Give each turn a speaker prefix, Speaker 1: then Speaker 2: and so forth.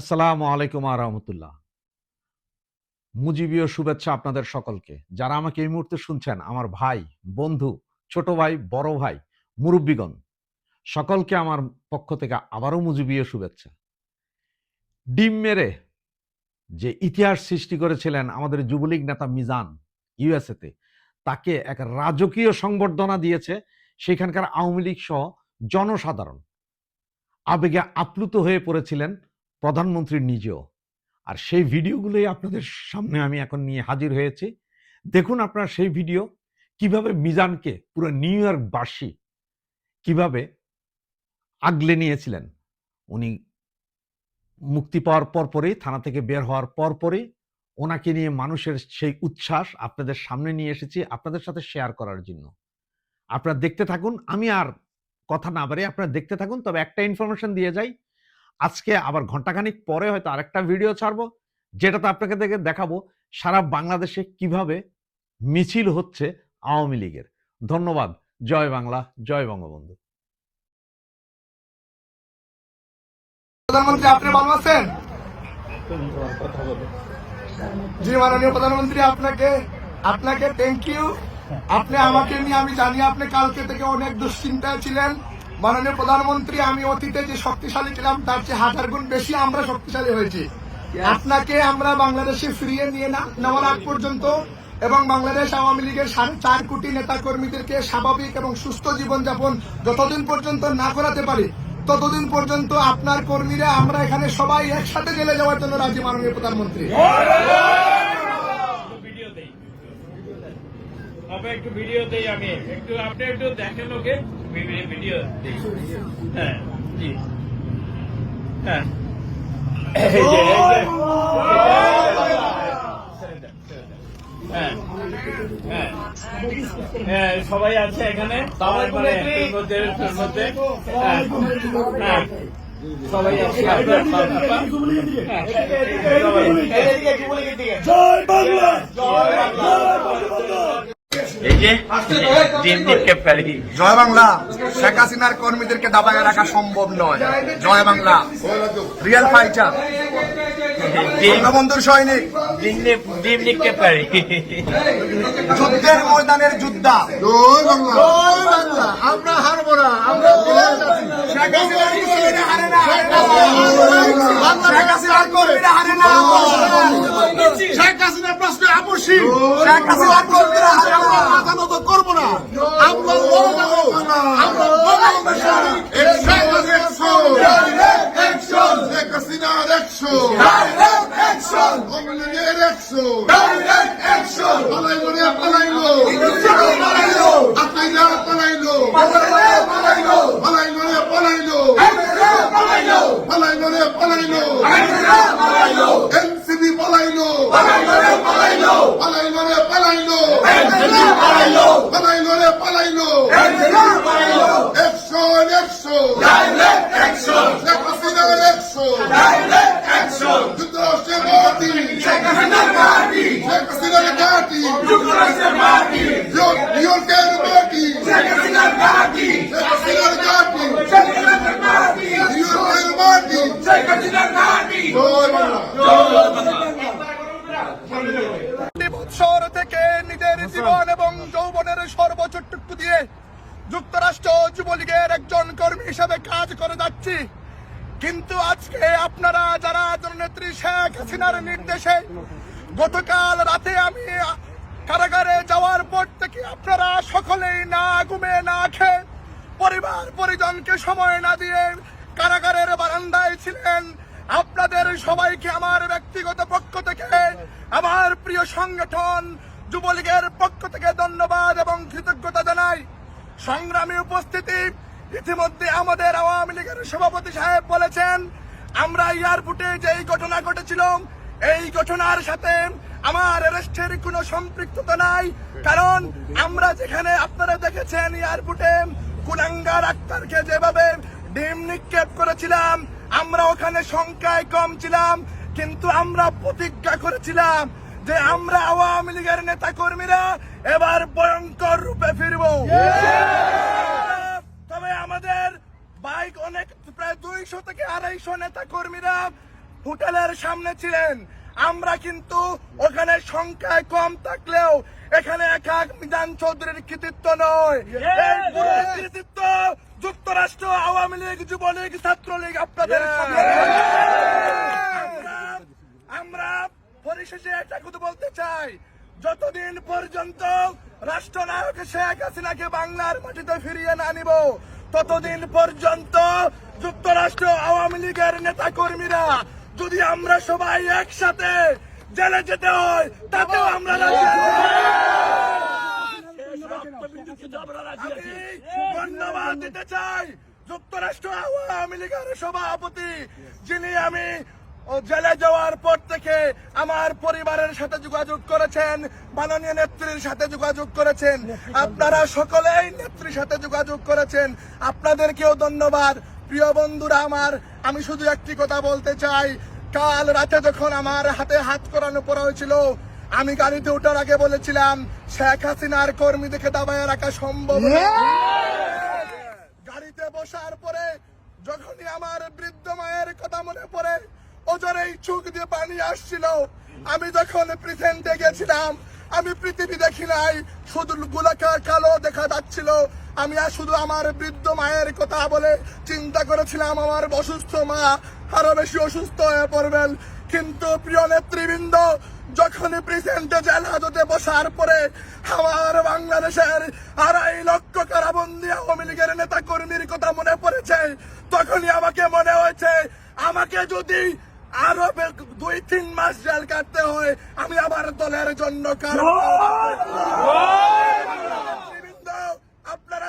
Speaker 1: আসসালামু আলাইকুম আহমতুল্লাহ মুজিবীয় শুভেচ্ছা আপনাদের সকলকে। যারা আমাকে এই মুহূর্তে শুনছেন, আমার ভাই, বন্ধু, ছোট ভাই, বড় ভাই, মুরব্বীগণ, সকলকে আমার পক্ষ থেকে আবারও মুজিবীয় শুভেচ্ছা। ডিম মেরে যে ইতিহাস সৃষ্টি করেছিলেন আমাদের যুবলীগ নেতা মিজান, ইউএসএতে, তাকে এক রাজকীয় সংবর্ধনা দিয়েছে সেখানকার আওয়ামী লীগ সহ জনসাধারণ। আবেগে আপ্লুত হয়ে পড়েছিলেন প্রধানমন্ত্রী নিজেও। আর সেই ভিডিওগুলোই আপনাদের সামনে আমি এখন নিয়ে হাজির হয়েছি। দেখুন আপনারা সেই ভিডিও কীভাবে মিজানকে পুরো নিউ ইয়র্কবাসী কীভাবে আগলে নিয়েছিলেন। উনি মুক্তি পাওয়ার পরপরই, থানা থেকে বের হওয়ার পরপরই ওনাকে নিয়ে মানুষের সেই উচ্ছ্বাস আপনাদের সামনে নিয়ে এসেছি আপনাদের সাথে শেয়ার করার জন্য। আপনারা দেখতে থাকুন, আমি আর কথা না বাড়ি আপনারা দেখতে থাকুন, তবে একটা ইনফরমেশন দিয়ে যাই আজকে আবার ঘন্টাখানিক পরে হয়তো আরেকটা ভিডিও ছাড়বো, যেটাতে আপনাকে দেখে দেখাবো সারা বাংলাদেশে কীভাবে মিছিল হচ্ছে আওয়ামী লীগের। ধন্যবাদ, জয় বাংলা, জয় বঙ্গবন্ধু।
Speaker 2: প্রধানমন্ত্রী আপনি ভালো আছেন? জি, মাননীয় প্রধানমন্ত্রী, আপনাকে আপনাকে থ্যাংক ইউ আপনি আমাকে নিয়ে আমি জানি আপনি কালকে থেকে অনেক দুশ্চিন্তায় ছিলেন। মাননীয় প্রধানমন্ত্রী আমি অতীতে যে শক্তিশালী ছিলাম তার চেয়ে হাজার গুণ বেশি আমরা শক্তিশালী হয়েছি। আপনাকে আমরা বাংলাদেশে ফিরিয়ে নিয়ে না নেওয়ার আগ পর্যন্ত এবং বাংলাদেশ আওয়ামী লীগের সাড়ে চার কোটি নেতা কর্মীদেরকে স্বাভাবিক এবং সুস্থ জীবনযাপন যতদিন পর্যন্ত না করাতে পারি ততদিন পর্যন্ত আপনার কর্মীরা আমরা এখানে সবাই একসাথে জেলে যাওয়ার জন্য রাজি মাননীয় প্রধানমন্ত্রী।
Speaker 3: ভিডিও দেই আপনি একটু ভিডিও দেই আমি। একটু আপনি একটু দেখেন ওকে? ভিডিও হ্যাঁ জি হ্যাঁ। হ্যাঁ হ্যাঁ হ্যাঁ সবাই আছে এখানে সবাই মানে এর মধ্যে এর মধ্যে হ্যাঁ হ্যাঁ সবাই আছে আপনার হ্যাঁ, এই যে ডিমকে ফেলি।
Speaker 2: জয় বাংলা শেখ হাসিনার কর্মীদেরকে দাবায় রাখা সম্ভব নয়। জয় বাংলা। Real fighter. বঙ্গবন্ধুর সৈনিক।
Speaker 3: ডিম ডিম নিকে পারি
Speaker 2: যুদ্ধের ময়দানের যোদ্ধা। জয় বাংলা। জয় বাংলা। আমরা হারবো না আমরা শেখ প্রশ্নে আপসী। শেখ করব না। আমরা আমরা
Speaker 4: পালাইলো। রে পালাইলো।
Speaker 2: পালাইলো।
Speaker 4: পালাইলো। রে পালাইলো।
Speaker 2: পালাইলো
Speaker 4: এনসিবি পালাইলো।
Speaker 2: পালাইলো পালাইলো
Speaker 4: পালাইলো। রে পালাইলো।
Speaker 2: পালাইলো
Speaker 4: পালাইলো। রে পালাইলো।
Speaker 2: পালাইলো
Speaker 4: action action
Speaker 2: direct action
Speaker 4: Sheikh হাসিনার action!
Speaker 2: ডাইরেক্ট অ্যাকশন
Speaker 4: যুক্তরাষ্ট্রের ঘাঁটি
Speaker 2: শেখ হাসিনার পার্টি
Speaker 4: শেখ হাসিনার ঘাঁটি
Speaker 2: যুক্তরাষ্ট্রের পার্টি
Speaker 4: নিউইয়র্কের ঘাঁটি
Speaker 2: বৎসর থেকে নিজের জীবন এবং যৌবনের সর্বোচ্চটুকু দিয়ে যুক্তরাষ্ট্র যুবলীগের একজন কর্মী হিসেবে কাজ করে যাচ্ছি। কিন্তু আজকে আপনারা যারা জননেত্রী শেখ হাসিনার নির্দেশে গতকাল রাতে আমি কারাগারে যাওয়ার পর থেকে আপনারা সকলেই না ঘুমে না খেয়ে পরিবার পরিজনকে সময় না দিয়ে কারাগারের বারান্দায় ছিলেন। আপনাদের সবাইকে আমার ব্যক্তিগত পক্ষ থেকে, আমার প্রিয় সংগঠন যুবলীগের পক্ষ থেকে ধন্যবাদ এবং কৃতজ্ঞতা জানাই। সংগ্রামী উপস্থিতি, ইতিমধ্যে আমাদের আওয়ামী লীগের সভাপতি সাহেব বলেছেন, আমরা এয়ারপোর্টে যেই ঘটনা ঘটেছিল, এই ঘটনার সাথে আমার অ্যারেস্টের কোনো সম্পৃক্ততা নাই। কারণ আমরা যেখানে আপনারা দেখেছেন এয়ারপোর্টে কুলাঙ্গার আক্তারকে যেভাবে ডিম নিক্ষেপ করেছিলাম। আমরা ওখানে সংখ্যায় কম ছিলাম কিন্তু আমরা প্রতিজ্ঞা করেছিলাম যে আমরা আওয়ামী লীগের নেতা কর্মীরা এবার ভয়ঙ্কর রূপে ফিরব। তবে আমাদের বাইক অনেক প্রায় দুইশো থেকে আড়াইশো নেতা কর্মীরা হোটেলের সামনে ছিলেন। আমরা কিন্তু ওখানে সংখ্যায় কম থাকলেও এখানে এক এক মিজান চৌধুরীর কৃতিত্ব নয়। কৃতিত্ব যুক্তরাষ্ট্র আওয়ামী লীগ যুবলীগ ছাত্রলীগ আপনাদের আমরা- পরিশেষে এটা শুধু বলতে চাই। যতদিন পর্যন্ত রাষ্ট্রনায়ক শেখ হাসিনাকে বাংলার মাটিতে ফিরিয়ে না নিব ততদিন পর্যন্ত যুক্তরাষ্ট্র আওয়ামী লীগের নেতা কর্মীরা যদি আমরা সবাই একসাথে জেলে যেতে হয় তাতেও আমরা রাজি আছি। ধন্যবাদ দিতে চাই যুক্তরাষ্ট্র আওয়ামী লীগের সভাপতি যিনি আমি জেলে যাওয়ার পর থেকে আমার পরিবারের সাথে যোগাযোগ করেছেন মাননীয় নেত্রীর সাথে যোগাযোগ করেছেন আপনারা সকলেই নেত্রীর সাথে যোগাযোগ করেছেন আপনাদেরকেও ধন্যবাদ প্রিয় বন্ধুরা আমার আমি শুধু একটি কথা বলতে চাই কাল রাতে যখন আমার হাতে হাত করানো পড়া হয়েছিল আমি গাড়িতে ওঠার আগে বলেছিলাম শেখ হাসিনার কর্মী দেখে দাবায় রাখা সম্ভব। গাড়িতে বসার পরে যখনই আমার বৃদ্ধ মায়ের কথা মনে পড়ে ওজনেই চোখ দিয়ে পানি আসছিল। আমি যখন প্রিসেন্টে গেছিলাম আমি পৃথিবী দেখি নাই শুধু গোলাকার কালো দেখা যাচ্ছিল। আমি আর শুধু আমার বৃদ্ধ মায়ের কথা বলে চিন্তা করেছিলাম আমার অসুস্থ মা আরও বেশি অসুস্থ হয়ে পড়বেন। কিন্তু প্রিয় নেতৃবৃন্দ যখন প্রেসিডেন্টে জেল হাজতে বসার পরে আমার বাংলাদেশের আড়াই লক্ষ কারাবন্দি আওয়ামী লীগের নেতা কর্মীর কথা মনে পড়েছে তখনই আমাকে মনে হয়েছে আমাকে যদি আরও দুই তিন মাস জেল কাটতে হয় আমি আমার দলের জন্য কারণ আপনারা